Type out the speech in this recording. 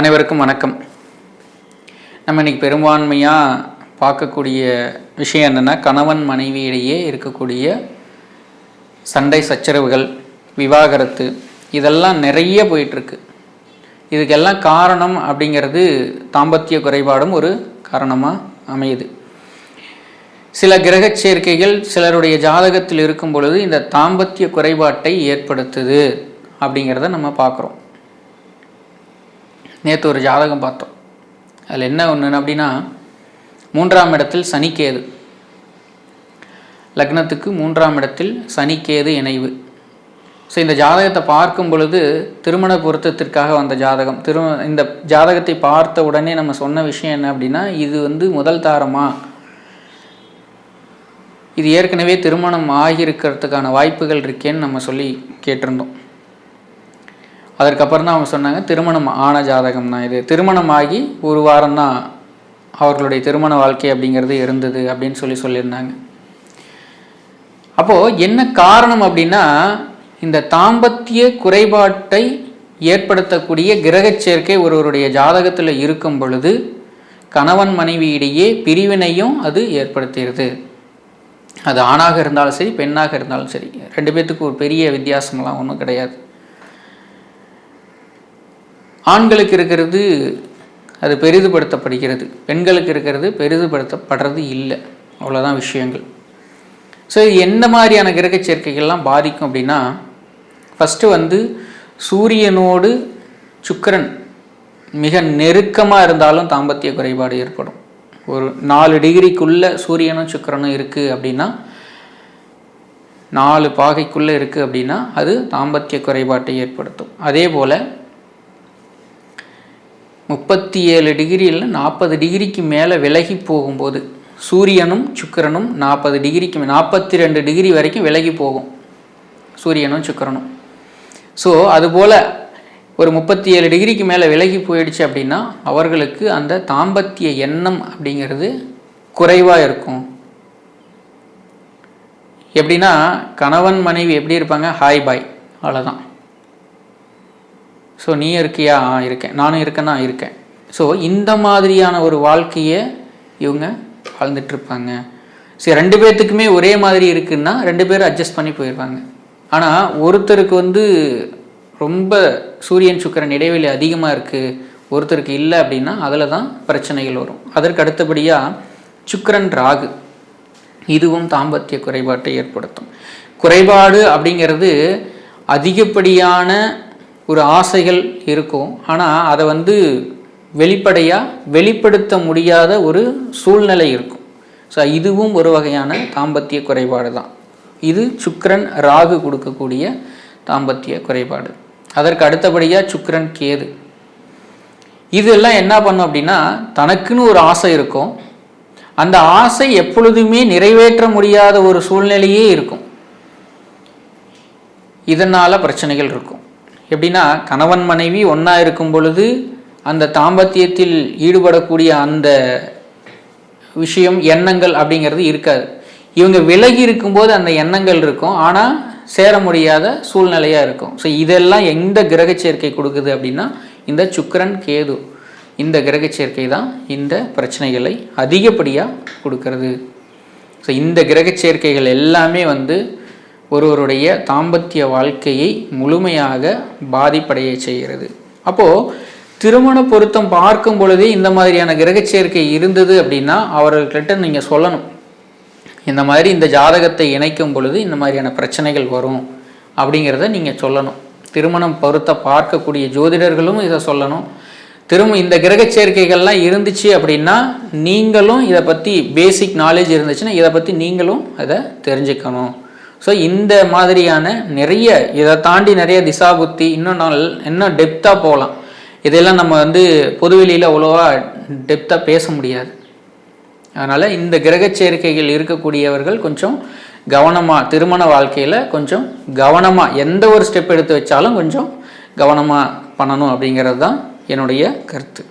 அனைவருக்கும் வணக்கம். நம்ம இன்னைக்கு பெரும்பான்மையாக பார்க்கக்கூடிய விஷயம் என்னென்னா கணவன் மனைவியிடையே இருக்கக்கூடிய சண்டை சச்சரவுகள் விவாகரத்து இதெல்லாம் நிறைய போயிட்டுருக்கு. இதுக்கெல்லாம் காரணம் அப்படிங்கிறது தாம்பத்திய குறைபாடும் ஒரு காரணமாக அமையுது. சில கிரகச் சேர்க்கைகள் சிலருடைய ஜாதகத்தில் இருக்கும் பொழுது இந்த தாம்பத்திய குறைபாட்டை ஏற்படுத்துது அப்படிங்கிறத நம்ம பார்க்குறோம். நேற்று ஒரு ஜாதகம் பார்த்தோம். அதில் என்ன ஒன்று அப்படின்னா மூன்றாம் இடத்தில் சனிக்கேது. லக்னத்துக்கு மூன்றாம் இடத்தில் சனிக்கேது இணைவு. ஸோ இந்த ஜாதகத்தை பார்க்கும் பொழுது திருமண பொருத்தத்திற்காக வந்த ஜாதகம். திரு இந்த ஜாதகத்தை பார்த்த உடனே நம்ம சொன்ன விஷயம் என்ன அப்படின்னா இது வந்து முதல் தாரமா? இது ஏற்கனவே திருமணம் ஆகியிருக்கிறதுக்கான வாய்ப்புகள் இருக்கேன்னு நம்ம சொல்லி கேட்டிருந்தோம். அதற்கப்புறம் தான் அவங்க சொன்னாங்க திருமணம் ஆன ஜாதகம் தான் இது. திருமணம் ஆகி ஒரு வாரம் தான் அவர்களுடைய திருமண வாழ்க்கை அப்படிங்கிறது இருந்தது அப்படின்னு சொல்லி சொல்லியிருந்தாங்க. அப்போது என்ன காரணம் அப்படின்னா இந்த தாம்பத்திய குறைபாட்டை ஏற்படுத்தக்கூடிய கிரகச் சேர்க்கை ஒருவருடைய ஜாதகத்தில் இருக்கும் பொழுது கணவன் மனைவியிடையே பிரிவினையும் அது ஏற்படுத்திடுது. அது ஆணாக இருந்தாலும் சரி பெண்ணாக இருந்தாலும் சரி. ரெண்டு பேர்த்துக்கு ஒரு பெரிய வித்தியாசம்லாம் ஒன்றும் கிடையாது. ஆண்களுக்கு இருக்கிறது அது பெரிதுபடுத்தப்படுகிறது. பெண்களுக்கு இருக்கிறது பெரிதுபடுத்தப்படுறது இல்லை. அவ்வளோதான் விஷயங்கள். ஸோ இது எந்த மாதிரியான கிரக சேர்க்கைகள்லாம் பாதிக்கும் அப்படின்னா ஃபஸ்ட்டு வந்து சூரியனோடு சுக்கரன் மிக நெருக்கமாக இருந்தாலும் தாம்பத்திய குறைபாடு ஏற்படும். ஒரு நாலு டிகிரிக்குள்ளே சூரியனும் சுக்கரனும் இருக்குது அப்படின்னா நாலு பாகைக்குள்ளே இருக்குது அப்படின்னா அது தாம்பத்திய குறைபாட்டை ஏற்படுத்தும். அதே போல் முப்பத்தி ஏழு டிகிரியில் நாற்பது டிகிரிக்கு மேலே விலகி போகும்போது சூரியனும் சுக்கரனும் நாற்பது டிகிரிக்கு நாற்பத்தி ரெண்டு டிகிரி வரைக்கும் விலகி போகும். சூரியனும் சுக்கரனும். ஸோ அதுபோல் ஒரு முப்பத்தி ஏழு டிகிரிக்கு மேலே விலகி போயிடுச்சு அப்படின்னா அவர்களுக்கு அந்த தாம்பத்திய எண்ணம் அப்படிங்கிறது குறைவாக இருக்கும். எப்படின்னா கணவன் மனைவி எப்படி இருப்பாங்க? ஹாய் பாய் அவ்வளோதான் ஸோ நீ இருக்கியா? ஆ இருக்கேன். நானும் இருக்கேன்னா இருக்கேன். ஸோ இந்த மாதிரியான ஒரு வாழ்க்கையை இவங்க வாழ்ந்துட்டுருப்பாங்க சரி ரெண்டு பேர்த்துக்குமே ஒரே மாதிரி இருக்குன்னா ரெண்டு பேரும் அட்ஜஸ்ட் பண்ணி போயிடுவாங்க. ஆனால் ஒருத்தருக்கு வந்து ரொம்ப சூரியன் சுக்கரன் இடைவெளி அதிகமாக இருக்குது ஒருத்தருக்கு இல்லை அப்படின்னா அதில் தான் பிரச்சனைகள் வரும். அதற்கு அடுத்தபடியாக சுக்கரன் ராகு. இதுவும் தாம்பத்திய குறைபாட்டை ஏற்படுத்தும். குறைபாடு அப்படிங்கிறது அதிகப்படியான ஒரு ஆசைகள் இருக்கும். ஆனால் அதை வந்து வெளிப்படையாக வெளிப்படுத்த முடியாத ஒரு சூழ்நிலை இருக்கும். ஸோ இதுவும் ஒரு வகையான தாம்பத்திய குறைபாடு தான். இது சுக்கரன் ராகு கொடுக்கக்கூடிய தாம்பத்திய குறைபாடு. அதற்கு அடுத்தபடியாக சுக்கரன் கேது. இதெல்லாம் என்ன பண்ணும் அப்படின்னா தனக்குன்னு ஒரு ஆசை இருக்கும். அந்த ஆசை எப்பொழுதுமே நிறைவேற்ற முடியாத ஒரு சூழ்நிலையே இருக்கும். இதனால் பிரச்சனைகள் இருக்கும். எப்படின்னா கணவன் மனைவி ஒன்றா இருக்கும் பொழுது அந்த தாம்பத்தியத்தில் ஈடுபடக்கூடிய அந்த விஷயம் எண்ணங்கள் அப்படிங்கிறது இருக்காது. இவங்க விலகி இருக்கும்போது அந்த எண்ணங்கள் இருக்கும் ஆனால் சேர முடியாத சூழ்நிலையாக இருக்கும். ஸோ இதெல்லாம் எந்த கிரக சேர்க்கை கொடுக்குது அப்படின்னா இந்த சுக்கரன் கேது. இந்த கிரக சேர்க்கை தான் இந்த பிரச்சனைகளை அதிகப்படியாக கொடுக்கறது. ஸோ இந்த கிரக சேர்க்கைகள் எல்லாமே வந்து ஒருவருடைய தாம்பத்திய வாழ்க்கையை முழுமையாக பாதிப்படைய செய்கிறது. அப்போது திருமண பொருத்தம் பார்க்கும் பொழுதே இந்த மாதிரியான கிரகச்சேர்க்கை இருந்தது அப்படின்னா அவர்கள்கிட்ட நீங்கள் சொல்லணும். இந்த மாதிரி இந்த ஜாதகத்தை இணைக்கும் பொழுது இந்த மாதிரியான பிரச்சனைகள் வரும் அப்படிங்கிறத நீங்கள் சொல்லணும். திருமணம் பொருத்த பார்க்கக்கூடிய ஜோதிடர்களும் இதை சொல்லணும். திரும்ப இந்த கிரக சேர்க்கைகள்லாம் இருந்துச்சு அப்படின்னா நீங்களும் இதை பற்றி பேசிக் நாலேஜ் இருந்துச்சுன்னா இதை பற்றி நீங்களும் அதை தெரிஞ்சுக்கணும். ஸோ இந்த மாதிரியான நிறைய இதை தாண்டி நிறைய திசா புத்தி இன்னும் நாள் இன்னும் டெப்த்தாக போகலாம். இதெல்லாம் நம்ம வந்து பொதுவெளியில் அவ்வளோவா டெப்த்தாக பேச முடியாது. அதனால் இந்த கிரக சேர்க்கைகள் இருக்கக்கூடியவர்கள் கொஞ்சம் கவனமாக திருமண வாழ்க்கையில் கொஞ்சம் கவனமாக எந்த ஒரு ஸ்டெப் எடுத்து வச்சாலும் கொஞ்சம் கவனமாக பண்ணணும் அப்படிங்கிறது தான் என்னுடைய கருத்து.